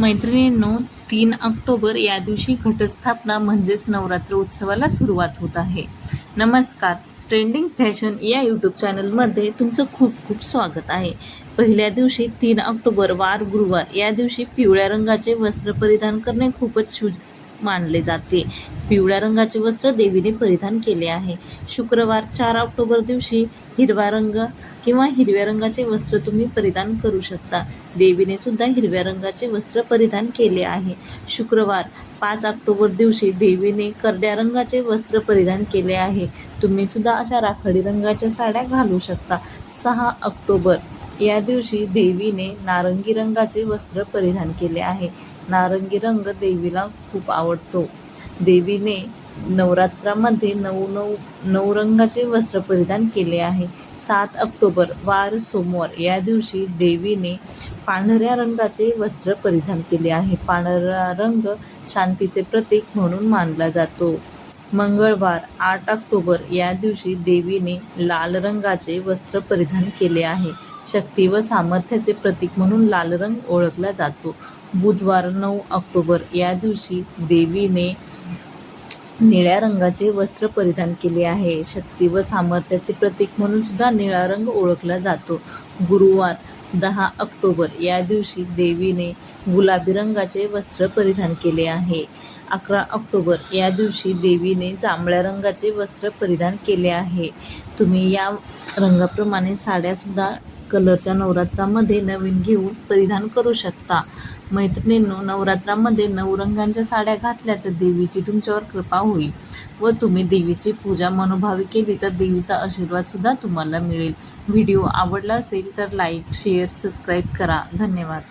मैत्रिणींनो तीन ऑक्टोबर या दिवशी घटस्थापना म्हणजेच नवरात्र उत्सवाला सुरुवात होत आहे. नमस्कार ट्रेंडिंग फॅशन या यूट्यूब चॅनलमध्ये तुमचं खूप खूप स्वागत आहे. पहिल्या दिवशी तीन ऑक्टोबर वार गुरुवार या दिवशी पिवळ्या रंगाचे वस्त्र परिधान करणे खूपच शुभ मानले जाते. पिवळ्या रंगाचे वस्त्र देवीने परिधान केले आहे. शुक्रवार चार ऑक्टोबर दिवशी हिरवा रंग किंवा हिरव्या रंगाचे वस्त्र तुम्ही परिधान करू शकता. देवीने सुद्धा हिरव्या रंगाचे वस्त्र परिधान केले आहे. शुक्रवार पाच ऑक्टोबर दिवशी देवीने करड्या रंगाचे वस्त्र परिधान केले आहे. तुम्ही सुद्धा अशा राखाडी रंगाच्या साड्या घालू शकता. सहा ऑक्टोबर या दिवशी देवीने नारंगी रंगाचे वस्त्र परिधान केले आहे. नारंगी रंग देवीला खूप आवडतो. देवीने नवरात्रामध्ये नऊ नऊ नऊ रंगाचे वस्त्र परिधान केले आहे. सात ऑक्टोबर वार सोमवार या दिवशी देवीने पांढऱ्या रंगाचे वस्त्र परिधान केले आहे. पांढरा रंग शांतीचे प्रतीक म्हणून मानला जातो. मंगळवार आठ ऑक्टोबर या दिवशी देवीने लाल रंगाचे वस्त्र परिधान केले आहे. शक्ती व सामर्थ्याचे प्रतीक म्हणून लाल रंग ओळखला जातो. बुधवार नऊ ऑक्टोबर या दिवशी देवीने निळ्या रंगाचे वस्त्र परिधान केले आहे. शक्ती व सामर्थ्याचे प्रतीक म्हणून सुद्धा निळा रंग ओळखला जातो. गुरुवार दहा ऑक्टोबर या दिवशी देवीने गुलाबी रंगाचे वस्त्र परिधान केले आहे. अकरा ऑक्टोबर या दिवशी देवीने जांभळ्या रंगाचे वस्त्र परिधान केले आहे. तुम्ही या रंगाप्रमाणे साड्यासुद्धा कलरच्या नवरात्रामध्ये नवीन घेऊन परिधान करू शकता. मैत्रिणींनो नवरात्रामध्ये नऊ रंगांच्या साड्या घातल्या तर देवीची तुमच्यावर कृपा होईल व तुम्ही देवीची पूजा मनोभावी केली तर देवीचा आशीर्वाद सुद्धा तुम्हाला मिळेल. व्हिडिओ आवडला असेल तर लाईक शेअर सबस्क्राईब करा. धन्यवाद.